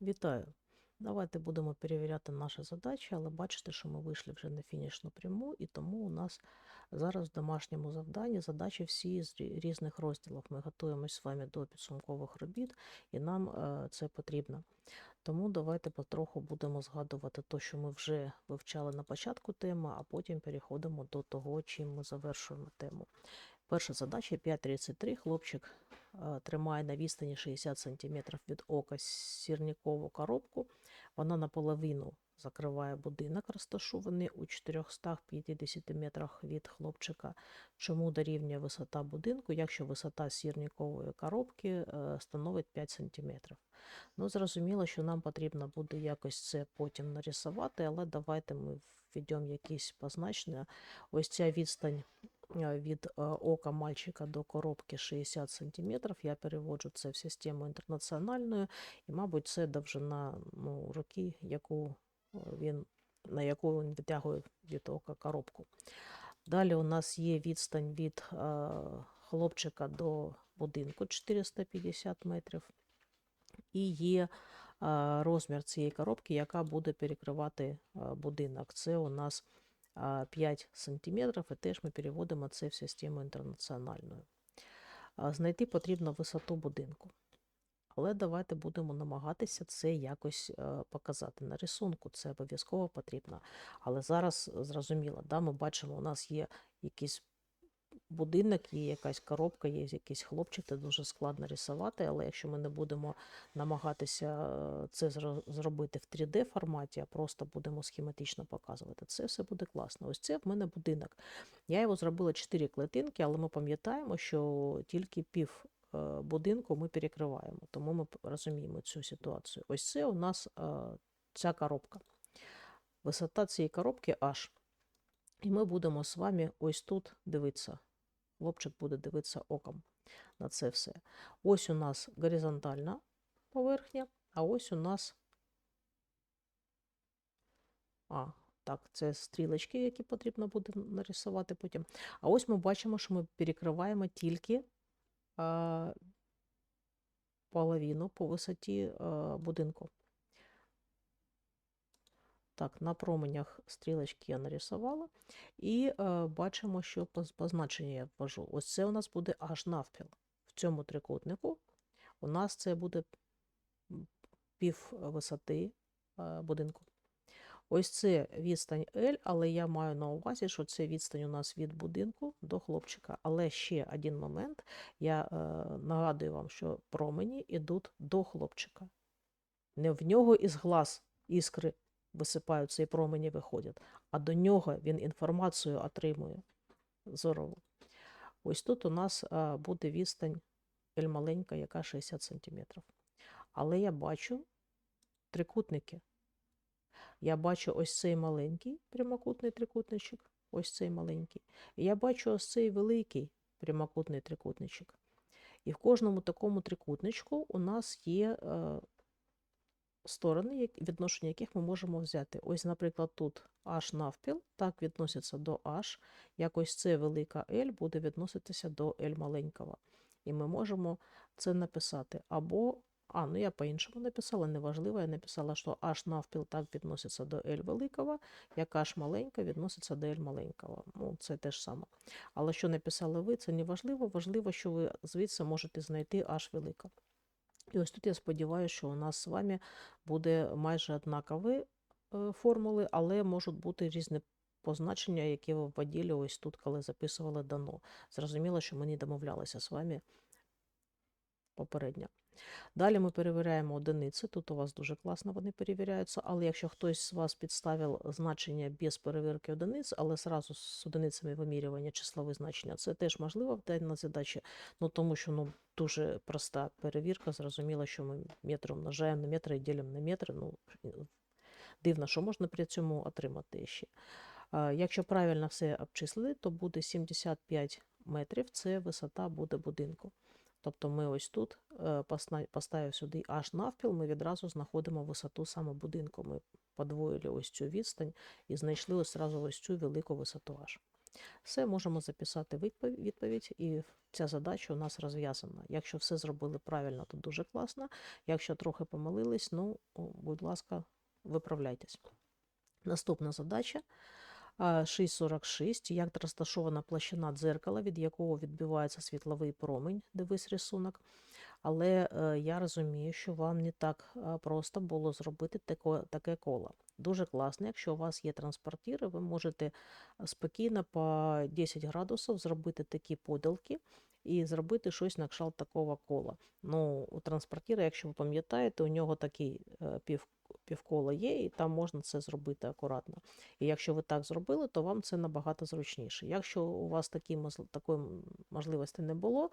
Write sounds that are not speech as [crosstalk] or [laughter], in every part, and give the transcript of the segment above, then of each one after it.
Вітаю! Давайте будемо перевіряти наші задачі, але бачите, що ми вийшли вже на фінішну пряму, і тому у нас зараз в домашньому завданні задачі всі з різних розділів. Ми готуємось з вами до підсумкових робіт, і нам е, це потрібно. Тому давайте потроху будемо згадувати те, що ми вже вивчали на початку теми, а потім переходимо до того, чим ми завершуємо тему. Перша задача 5.33. Хлопчик тримає на відстані 60 см від ока сірнікову коробку. Вона наполовину закриває будинок, розташований у 450 метрах від хлопчика. Чому дорівнює висота будинку, якщо висота сірнікової коробки е, становить 5 см? Ну, зрозуміло, що нам потрібно буде якось це потім нарисувати, але давайте ми введемо якісь позначення. Ось ця відстань від ока мальчика до коробки 60 см. Я переводжу це в систему інтернаціональну, і, мабуть, це довжина ну, руки, яку він, на яку він витягує від ока коробку. Далі у нас є відстань від хлопчика до будинку 450 метрів. І є розмір цієї коробки, яка буде перекривати будинок. Це у нас 5 сантиметрів, і теж ми переводимо це в систему інтернаціональну. Знайти потрібно висоту будинку. Але давайте будемо намагатися це якось е, показати. На рисунку це обов'язково потрібно. Але зараз е, зрозуміло, да, ми бачимо, у нас є якийсь будинок, є якась коробка, є якийсь хлопчик, це дуже складно рисувати, але якщо ми не будемо намагатися е, це зробити в 3D форматі, а просто будемо схематично показувати, це все буде класно. Ось це в мене будинок. Я його зробила 4 клетинки, але ми пам'ятаємо, що тільки пів е, будинку ми перекриваємо, тому ми розуміємо цю ситуацію. Ось це у нас е, ця коробка. Висота цієї коробки H. І ми будемо з вами ось тут дивитися. Хлопчик буде дивитися оком на це все. Ось у нас горизонтальна поверхня, а ось у нас. А, так, це стрілочки, які потрібно буде нарисувати потім. А ось ми бачимо, що ми перекриваємо тільки половину по висоті будинку. Так, на променях стрілочки я нарисувала. І е, бачимо, що позначення я ввожу. Ось це у нас буде аж навпіл. В цьому трикутнику у нас це буде пів висоти е, будинку. Ось це відстань L, але я маю на увазі, що це відстань у нас від будинку до хлопчика. Але ще один момент. Я е, нагадую вам, що промені йдуть до хлопчика. Не в нього із глаз іскри висипаються і промені виходять, а до нього він інформацію отримує зорову. Ось тут у нас а, буде відстань маленька, яка 60 см. Але я бачу трикутники. Я бачу ось цей маленький прямокутний трикутничок, ось цей маленький. І я бачу ось цей великий прямокутний трикутничок. І в кожному такому трикутничку у нас є е, сторони, відношення яких ми можемо взяти. Ось, наприклад, тут H навпіл, так відноситься до H, якось це велика L буде відноситися до L маленького. І ми можемо це написати. Або, а, ну я по-іншому написала, неважливо, я написала, що H навпіл так відноситься до L великого, як H маленька відноситься до L маленького. Ну, це те ж саме. Але що написали ви, це не важливо. Важливо, що ви звідси можете знайти H велика. І ось тут я сподіваюся, що у нас з вами буде майже однакові е, формули, але можуть бути різні позначення, які ви вводили ось тут, коли записували дано. Зрозуміло, що ми не домовлялися з вами попередньо. Далі ми перевіряємо одиниці. Тут у вас дуже класно вони перевіряються, але якщо хтось з вас підставив значення без перевірки одиниць, але зразу з одиницями вимірювання числові значення, це теж можливо в даній задачі, ну тому що ну, дуже проста перевірка. Зрозуміло, що ми метри умножаємо на метри і ділимо на метри. Ну, дивно, що можна при цьому отримати ще. Якщо правильно все обчислити, то буде 75 метрів, це висота буде будинку. Тобто ми ось тут, е, поставив сюди аж навпіл, ми відразу знаходимо висоту саме будинку. Ми подвоїли ось цю відстань і знайшли ось зразу ось цю велику висоту аж. Все, можемо записати відповідь, і ця задача у нас розв'язана. Якщо все зробили правильно, то дуже класно. Якщо трохи помилились, ну, будь ласка, виправляйтесь. Наступна задача. А, 6.46. Як розташована площина дзеркала, від якого відбивається світловий промінь. Дивись рисунок. Але е, я розумію, що вам не так просто було зробити таке коло. Дуже класно, якщо у вас є транспортіри, ви можете спокійно по 10 градусів зробити такі поділки і зробити щось на кшталт такого кола. Ну, у транспортіра, якщо ви пам'ятаєте, у нього такий е, пів, півкола є, і там можна це зробити акуратно. І якщо ви так зробили, то вам це набагато зручніше. Якщо у вас такі, такої можливості не було,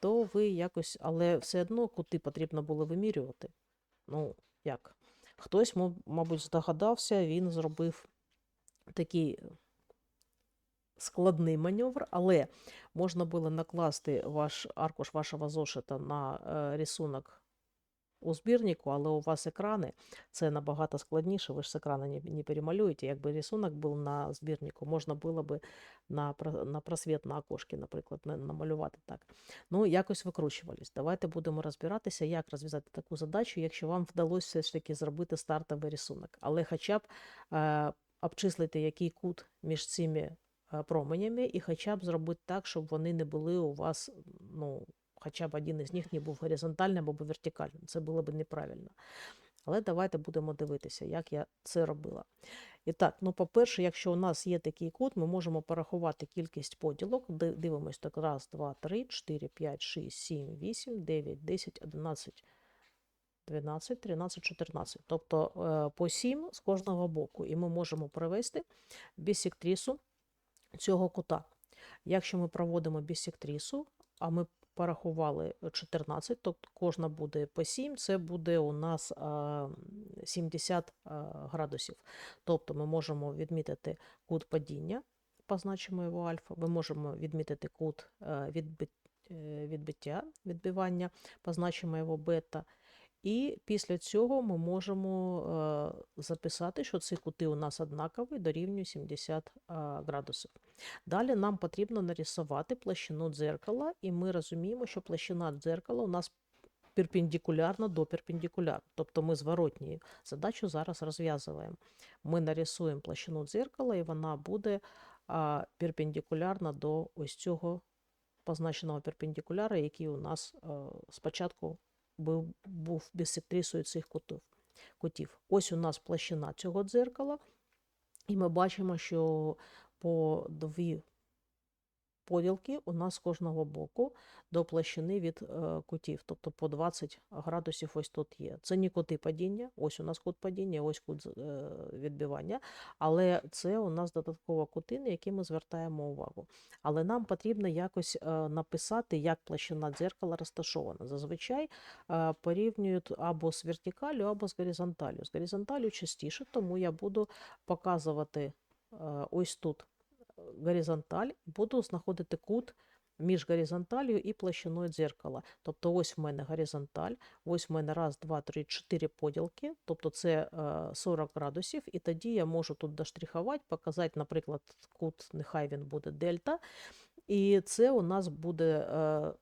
то ви якось, але все одно кути потрібно було вимірювати. Ну, як? Хтось, мабуть, здогадався, він зробив такий складний маневр, але можна було накласти ваш аркуш вашого зошита на е, рисунок у збірнику, але у вас екрани, це набагато складніше, ви ж з екрану не, не перемалюєте. Якби рисунок був на збірнику, можна було би на, на просвіт на окошки, наприклад, намалювати так. Ну, якось викручувались. Давайте будемо розбиратися, як розв'язати таку задачу, якщо вам вдалося все ж таки зробити стартовий рисунок. Але хоча б е, обчислити, який кут між цими е, променями, і хоча б зробити так, щоб вони не були у вас, ну, хоча б один із них не був горизонтальним або вертикальним. Це було б неправильно. Але давайте будемо дивитися, як я це робила. І так, ну, по-перше, якщо у нас є такий кут, ми можемо порахувати кількість поділок. Дивимось так, раз, два, три, чотири, п'ять, шість, сім, вісім, дев'ять, десять, одинадцять, 12, 13, 14. Тобто е, по 7 з кожного боку. І ми можемо провести бісектрису цього кута. Якщо ми проводимо бісектрису, а ми порахували 14, то кожна буде по 7, це буде у нас 70 градусів. Тобто ми можемо відмітити кут падіння, позначимо його альфа, ми можемо відмітити кут е, е, відбиття, відбивання, позначимо його бета. І після цього ми можемо е, записати, що ці кути у нас однакові, дорівнює 70 градусів. Далі нам потрібно нарисувати площину дзеркала, і ми розуміємо, що площина дзеркала у нас перпендикулярна до перпендикулярна. Тобто ми зворотньою задачу зараз розв'язуємо. Ми нарисуємо площину дзеркала, і вона буде перпендикулярна до ось цього позначеного перпендикуляра, який у нас е, спочатку був, бісектрисою цих кутів. котів. Ось у нас площина цього дзеркала, і ми бачимо, що по дві поділки у нас з кожного боку до площини від е, кутів, тобто по 20 градусів ось тут є. Це не кути падіння, ось у нас кут падіння, ось кут е, відбивання, але це у нас додаткова кути, на які ми звертаємо увагу. Але нам потрібно якось е, написати, як площина дзеркала розташована. Зазвичай порівнюють або з вертикалю, або з горизонталю. З горизонталю частіше, тому я буду показувати ось тут горизонталь, буду знаходити кут між горизонталью і площиною дзеркала. Тобто ось в мене горизонталь, ось в мене раз, два, три, чотири поділки, тобто це е, 40 градусів, і тоді я можу тут доштрихувати, показати, наприклад, кут, нехай він буде дельта, і це у нас буде е,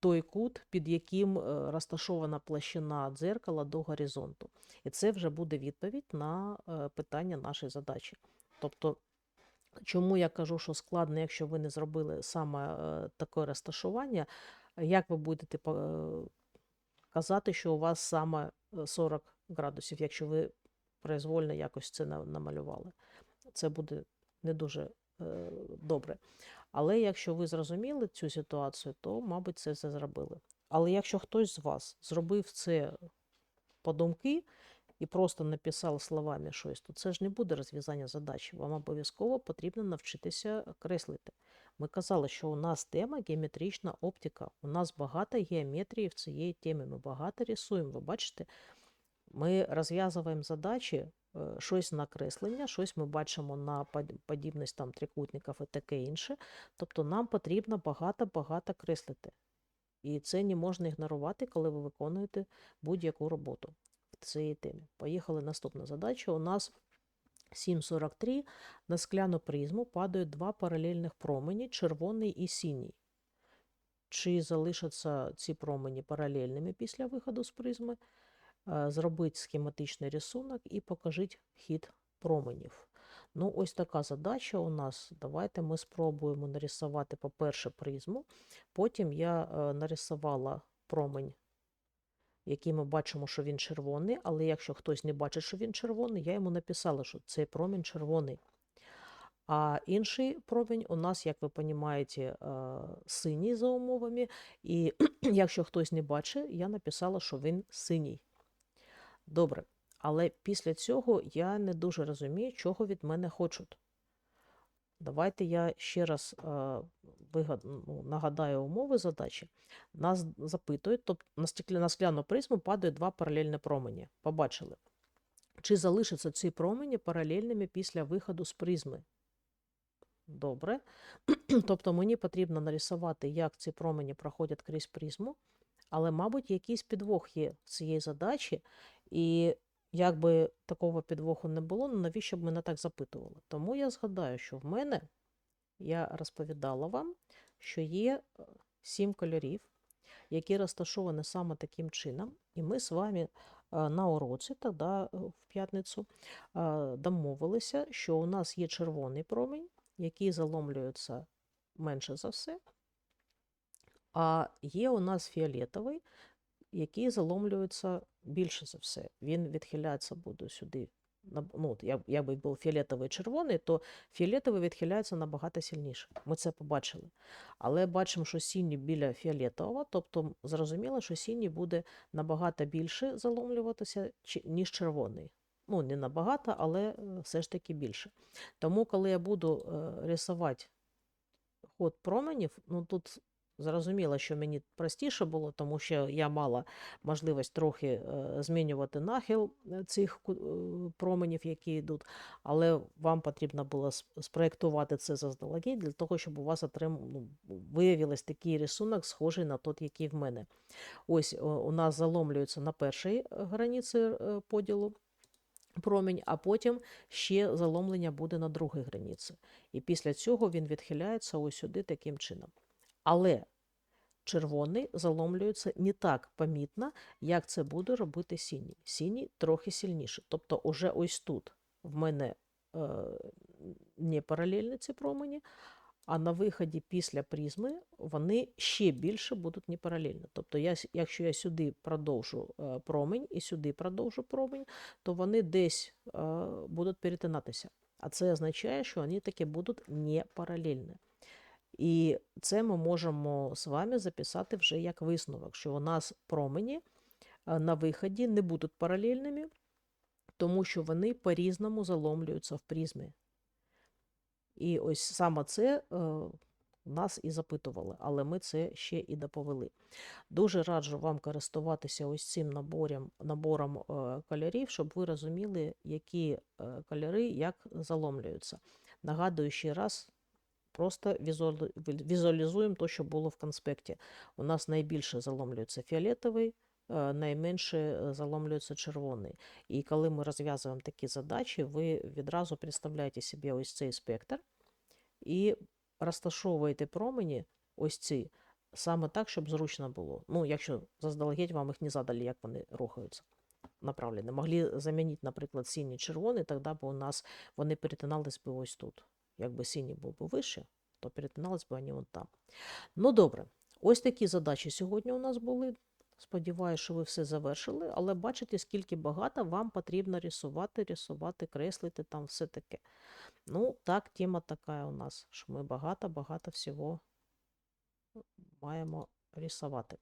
той кут, під яким е, розташована площина дзеркала до горизонту. І це вже буде відповідь на е, питання нашої задачі. Тобто, чому я кажу, що складно, якщо ви не зробили саме е, таке розташування, як ви будете е, казати, що у вас саме е, 40 градусів, якщо ви произвольно якось це намалювали? Це буде не дуже е, добре. Але якщо ви зрозуміли цю ситуацію, то, мабуть, це все зробили. Але якщо хтось з вас зробив це по думки і просто написав словами щось, то це ж не буде розв'язання задачі. Вам обов'язково потрібно навчитися креслити. Ми казали, що у нас тема геометрична оптика. У нас багато геометрії в цієї темі. Ми багато рисуємо. Ви бачите, ми розв'язуємо задачі, е, щось на креслення, щось ми бачимо на подібність там трикутників і таке інше. Тобто нам потрібно багато-багато креслити. І це не можна ігнорувати, коли ви виконуєте будь-яку роботу в цій темі. Поїхали наступна задача. У нас 7.43 на скляну призму падають два паралельних промені, червоний і синій. Чи залишаться ці промені паралельними після виходу з призми? Е, Зробіть схематичний рисунок і покажіть хід променів. Ну, ось така задача у нас. Давайте ми спробуємо нарисувати, по-перше, призму. Потім я е, нарисувала промень, який ми бачимо, що він червоний, але якщо хтось не бачить, що він червоний, я йому написала, що цей промінь червоний. А інший промінь у нас, як ви розумієте, е, синій за умовами. І [clears throat] якщо хтось не бачить, я написала, що він синій. Добре. Але після цього я не дуже розумію, чого від мене хочуть. Давайте я ще раз ну, нагадаю умови задачі. Нас запитують, тобто на скляну призму падають два паралельні промені. Побачили. Чи залишаться ці промені паралельними після виходу з призми? Добре. [clears throat] тобто мені потрібно нарисувати, як ці промені проходять крізь призму, але, мабуть, якийсь підвох є в цієї задачі, і якби такого підвоху не було, ну навіщо б мене так запитували? Тому я згадаю, що в мене я розповідала вам, що є е, сім кольорів, які розташовані саме таким чином, і ми з вами е, на уроці, тоді е, в п'ятницю, домовилися, що у нас є червоний промінь, який заломлюється менше за все, а є у нас фіолетовий, який заломлюється більше за все. Він відхиляється буде сюди. Ну, якби був фіолетовий і червоний, то фіолетовий відхиляється набагато сильніше. Ми це побачили. Але бачимо, що синій біля фіолетового, тобто зрозуміло, що синій буде набагато більше заломлюватися, ніж червоний. Ну, не набагато, але е, все ж таки більше. Тому, коли я буду е, рисувати ход променів, ну тут зрозуміло, що мені простіше було, тому що я мала можливість трохи е, змінювати нахил е, цих е, променів, які йдуть, але вам потрібно було спроєктувати це заздалегідь для того, щоб у вас отрим... ну, виявилось такий рисунок, схожий на той, який в мене. Ось у нас заломлюється на першій границі поділу промінь, а потім ще заломлення буде на другій границі. І після цього він відхиляється ось сюди таким чином. Але червоний заломлюється не так помітно, як це буде робити синій. Синій трохи сильніше. Тобто, уже ось тут в мене е, не паралельні ці промені, а на виході після призми вони ще більше будуть не паралельно. Тобто, я, якщо я сюди продовжу е, промень і сюди продовжу промень, то вони десь е, будуть перетинатися. А це означає, що вони таки будуть не паралельні. І це ми можемо з вами записати вже як висновок, що у нас промені на виході не будуть паралельними, тому що вони по-різному заломлюються в призмі. І ось саме це е, нас і запитували, але ми це ще і доповіли. Дуже раджу вам користуватися ось цим набором, набором е, кольорів, щоб ви розуміли, які е, кольори як заломлюються. Нагадую ще раз, просто візуалізуємо те, що було в конспекті. У нас найбільше заломлюється фіолетовий, е, найменше е, заломлюється червоний. І коли ми розв'язуємо такі задачі, ви відразу представляєте собі ось цей спектр і розташовуєте промені ось ці саме так, щоб зручно було. Ну, якщо заздалегідь вам їх не задали, як вони рухаються направлені. Могли замінити, наприклад, синій червоний, тоді б у нас вони перетинались би ось тут. Якби синій був би вище, то перетинались би вони вон там. Ну добре, ось такі задачі сьогодні у нас були. Сподіваюся, що ви все завершили, але бачите, скільки багато вам потрібно рисувати, рисувати, креслити, там все таке. Ну, так, тема така у нас, що ми багато-багато всього маємо рисувати.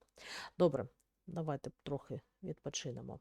Добре, давайте трохи відпочинемо.